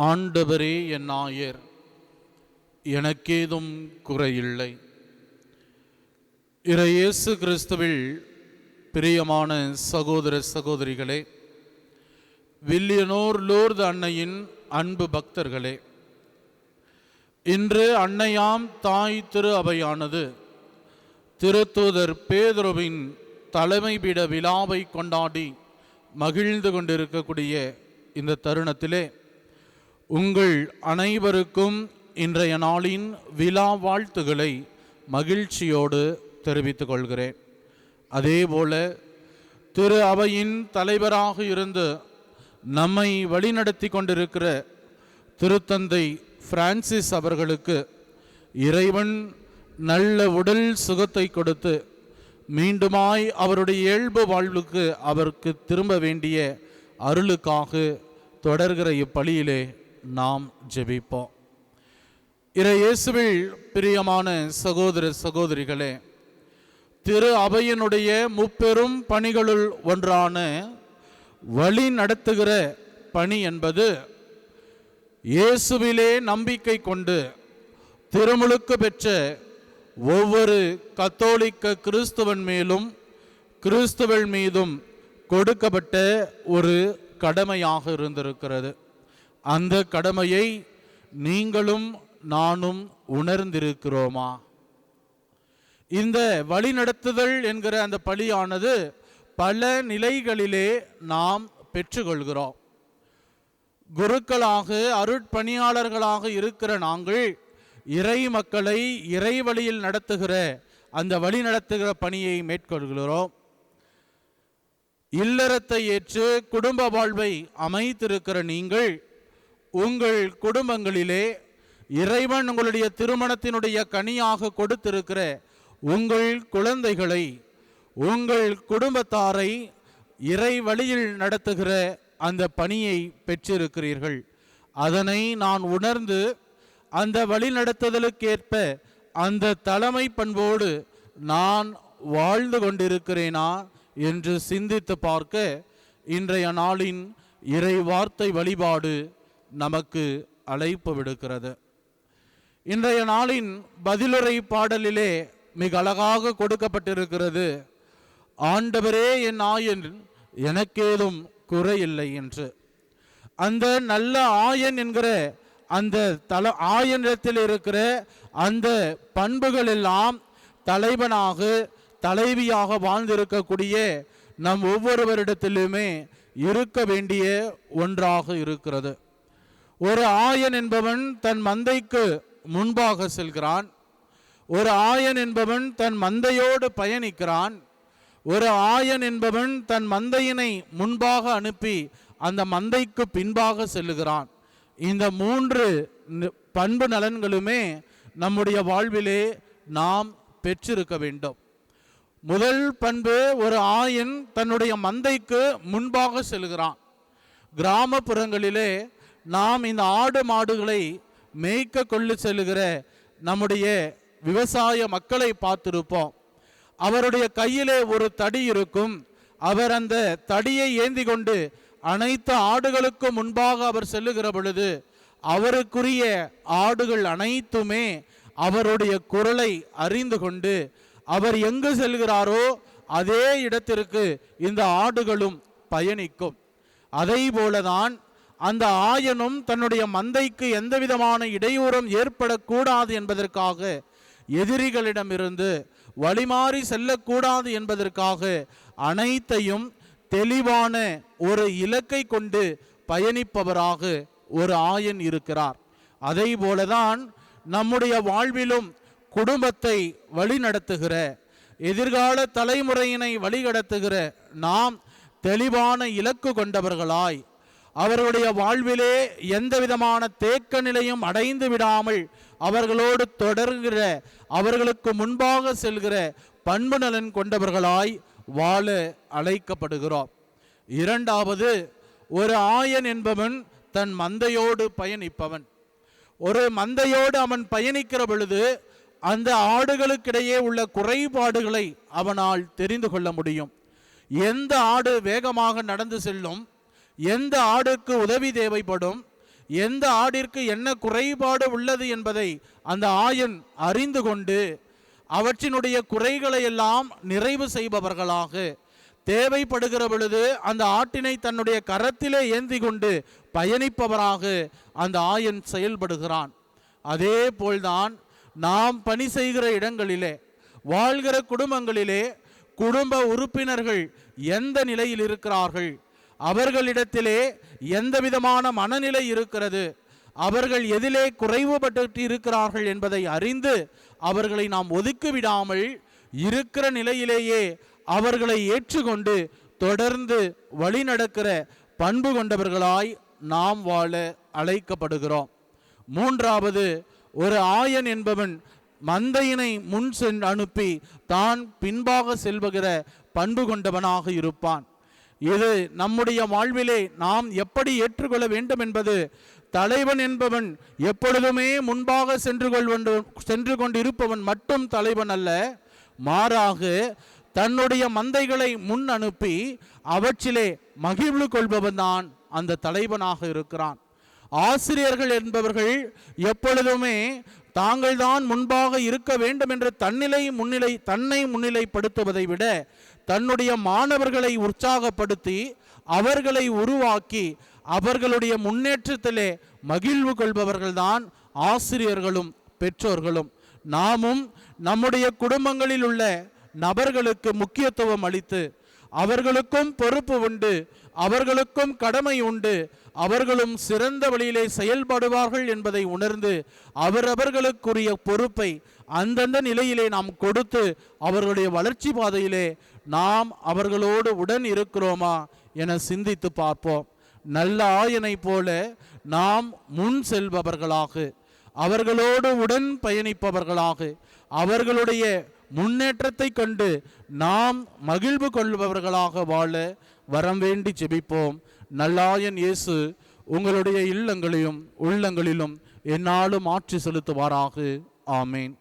ஆண்டவரே என் நாயர் எனக்கேதும் குறையில்லை. இறையேசு கிறிஸ்துவில் பிரியமான சகோதர சகோதரிகளே வில்லியனோர் லூர்து அன்னையின் அன்பு பக்தர்களே இன்று அன்னையாம் தாய் திரு அவையானது திருத்தூதர் பேதுருவின் தலைமை பீட விழாவை கொண்டாடி மகிழ்ந்து கொண்டிருக்கக்கூடிய இந்த தருணத்திலே உங்கள் அனைவருக்கும் இன்றைய நாளின் விழா வாழ்த்துகளை மகிழ்ச்சியோடு தெரிவித்துக் கொள்கிறேன். அதேபோல திரு அவையின் தலைவராக இருந்து நம்மை வழிநடத்தி கொண்டிருக்கிற திருத்தந்தை பிரான்சிஸ் அவர்களுக்கு இறைவன் நல்ல உடல் சுகத்தை கொடுத்து மீண்டுமாய் அவருடைய இயல்பு வாழ்வுக்கு அவருக்கு திரும்ப வேண்டிய அருளுக்காக தொடர்கிற இப்பலியிலே நாம் ஜெபிப்போம். இறை இயேசுவில் பிரியமான சகோதர சகோதரிகளே திரு அவையினுடைய முப்பெரும் பணிகளுள் ஒன்றான வழி நடத்துகிற பணி என்பது இயேசுவிலே நம்பிக்கை கொண்டு திருமுழுக்கு பெற்ற ஒவ்வொரு கத்தோலிக்க கிறிஸ்துவன் மேலும் கிறிஸ்துவன் மீதும் கொடுக்கப்பட்ட ஒரு கடமையாக இருந்திருக்கிறது. அந்த கடமையை நீங்களும் நானும் உணர்ந்திருக்கிறோமா? இந்த வழிநடத்துதல் என்கிற அந்த பலியானது பல நிலைகளிலே நாம் பெற்றுக்கொள்கிறோம். குருக்களாக அருட்பணியாளர்களாக இருக்கிற நாங்கள் இறை மக்களை இறை வழியில் நடத்துகிற அந்த வழி நடத்துகிற பணியை மேற்கொள்கிறோம். இல்லறத்தை ஏற்று குடும்ப வாழ்வை அமைத்திருக்கிற நீங்கள் உங்கள் குடும்பங்களிலே இறைவன் உங்களுடைய திருமணத்தினுடைய கனியாக கொடுத்திருக்கிற உங்கள் குழந்தைகளை உங்கள் குடும்பத்தாரை இறை வழியில் நடத்துகிற அந்த பணியை பெற்றிருக்கிறீர்கள். அதனை நான் உணர்ந்து அந்த வழிநடத்துதலுக்கேற்ப அந்த தலைமை பண்போடு நான் வாழ்ந்து கொண்டிருக்கிறேனா என்று சிந்தித்து பார்க்க இன்றைய நாளின் இறை வார்த்தை வழிபாடு நமக்கு அழைப்பு விடுக்கிறது. இன்றைய நாளின் பதிலுரை பாடலிலே மிக அழகாக கொடுக்கப்பட்டிருக்கிறது. ஆண்டவரே என் ஆயன் எனக்கேதும் குறையில்லை என்று. அந்த நல்ல ஆயன் என்கிற அந்த தல ஆயனிடத்தில் இருக்கிற அந்த பண்புகள் எல்லாம் தலைவனாக தலைவியாக வாழ்ந்திருக்கக்கூடிய நம் ஒவ்வொருவரிடத்திலுமே இருக்க வேண்டிய ஒன்றாக இருக்கிறது. ஒரு ஆயன் என்பவன் தன் மந்தைக்கு முன்பாக செல்கிறான். ஒரு ஆயன் என்பவன் தன் மந்தையோடு பயணிக்கிறான். ஒரு ஆயன் என்பவன் தன் மந்தையினை முன்பாக அனுப்பி அந்த மந்தைக்கு பின்பாக செல்லுகிறான். இந்த மூன்று பண்பு நலன்களுமே நம்முடைய வாழ்விலே நாம் பெற்றிருக்க வேண்டும். முதல் பண்பு ஒரு ஆயன் தன்னுடைய மந்தைக்கு முன்பாக செல்கிறான். கிராமப்புறங்களிலே நாம் இந்த ஆடு மாடுகளை மேய்க்க கொள்ளு செல்லுகிற நம்முடைய விவசாய மக்களை பார்த்திருப்போம். அவருடைய கையிலே ஒரு தடி இருக்கும். அவர் அந்த தடியை ஏந்தி கொண்டு அனைத்து ஆடுகளுக்கு முன்பாக அவர் செல்லுகிற பொழுது அவருக்குரிய ஆடுகள் அனைத்துமே அவருடைய குரலை அறிந்து கொண்டு அவர் எங்கு செல்கிறாரோ அதே இடத்திற்கு இந்த ஆடுகளும் பயணிக்கும். அதை போலதான் அந்த ஆயனும் தன்னுடைய மந்தைக்கு எந்தவிதமான இடையூறும் ஏற்படக்கூடாது என்பதற்காக எதிரிகளிடமிருந்து வழிமாறி செல்லக்கூடாது என்பதற்காக அனைத்தையும் தெளிவான ஒரு இலக்கை கொண்டு பயணிப்பவராக ஒரு ஆயன் இருக்கிறார். அதை போலதான் நம்முடைய வாழ்விலும் குடும்பத்தை வழிநடத்துகிற எதிர்கால தலைமுறையினை வழிகடத்துகிற நாம் தெளிவான இலக்கு கொண்டவர்களாய் அவர்களுடைய வாழ்விலே எந்த விதமான தேக்க நிலையும் அடைந்து விடாமல் அவர்களோடு தொடர்கிற அவர்களுக்கு முன்பாக செல்கிற பண்பு நலன் கொண்டவர்களாய் வாழ அழைக்கப்படுகிறோம். இரண்டாவது ஒரு ஆயன் என்பவன் தன் மந்தையோடு பயணிப்பவன். ஒரு மந்தையோடு அவன் பயணிக்கிற பொழுது அந்த ஆடுகளுக்கிடையே உள்ள குறைபாடுகளை அவனால் தெரிந்து கொள்ள முடியும். எந்த ஆடு வேகமாக நடந்து செல்லும் எந்த ஆடுக்கு உதவி தேவைப்படும்? எந்த ஆடிற்கு என்ன குறைபாடு உள்ளது என்பதை அந்த ஆயன் அறிந்து கொண்டு அவற்றினுடைய குறைகளை எல்லாம் நிறைவு செய்பவர்களாக. தேவைப்படுகிற பொழுது அந்த ஆட்டினை தன்னுடைய கரத்திலே ஏந்தி கொண்டு பயணிப்பவராக அந்த ஆயன் செயல்படுகிறான். அதே போல்தான் நாம் பணி செய்கிற இடங்களிலே வாழ்கிற குடும்பங்களிலே குடும்ப உறுப்பினர்கள் எந்த நிலையில் இருக்கிறார்கள்? அவர்களிடத்திலே எந்த விதமான மனநிலை இருக்கிறது? அவர்கள் எதிலே குறைவுபட்டு இருக்கிறார்கள் என்பதை அறிந்து அவர்களை நாம் ஒதுக்கி விடாமல் இருக்கிற நிலையிலேயே அவர்களை ஏற்றுக்கொண்டு தொடர்ந்து வழி நடக்கிற பண்பு கொண்டவர்களாய் நாம் வாழ அழைக்கப்படுகிறோம். மூன்றாவது ஒரு ஆயன் என்பவன் மந்தையினை முன் சென்று அனுப்பி தான் பின்பாக செல்வகிற பண்பு கொண்டவனாக இருப்பான். இது நம்முடைய வாழ்விலே நாம் எப்படி ஏற்றுக்கொள்ள வேண்டும் என்பது தலைவன் என்பவன் எப்பொழுதுமே முன்பாக சென்று கொள்வன் சென்று கொண்டிருப்பவன் மட்டும் தலைவன் அல்ல. மாறாக தன்னுடைய மந்தைகளை முன் அனுப்பி அவற்றிலே மகிழ்வு கொள்பவன் தான் அந்த தலைவனாக இருக்கிறான். ஆசிரியர்கள் என்பவர்கள் எப்பொழுதுமே தாங்கள்தான் முன்பாக இருக்க வேண்டும் என்ற தன்னிலை முன்னிலை தன்னை முன்னிலைப்படுத்துவதை விட தன்னுடைய மாணவர்களை உற்சாகப்படுத்தி அவர்களை உருவாக்கி அவர்களுடைய முன்னேற்றத்திலே மகிழ்வு கொள்பவர்கள்தான் ஆசிரியர்களும் பெற்றோர்களும். நாமும் நம்முடைய குடும்பங்களில் உள்ள நபர்களுக்கு முக்கியத்துவம் அளித்து அவர்களுக்கும் பொறுப்பு உண்டு அவர்களுக்கும் கடமை உண்டு அவர்களும் சிறந்த வழியிலே செயல்படுவார்கள் என்பதை உணர்ந்து அவரவர்களுக்குரிய பொறுப்பை அந்தந்த நிலையிலே நாம் கொடுத்து அவர்களுடைய வளர்ச்சி பாதையிலே நாம் அவர்களோடு உடன் இருக்கிறோமா என சிந்தித்து பார்ப்போம். நல்ல ஆயனை போல நாம் முன் செல்பவர்களாக அவர்களோடு உடன் பயணிப்பவர்களாக அவர்களுடைய முன்னேற்றத்தை கண்டு நாம் மகிழ்வு கொள்பவர்களாக வாழ வரம் வேண்டி ஜெபிப்போம். நல்லாயன் இயேசு உங்களுடைய இல்லங்களையும் உள்ளங்களிலும் என்னாலும் ஆட்சி செலுத்துவாராக. ஆமேன்.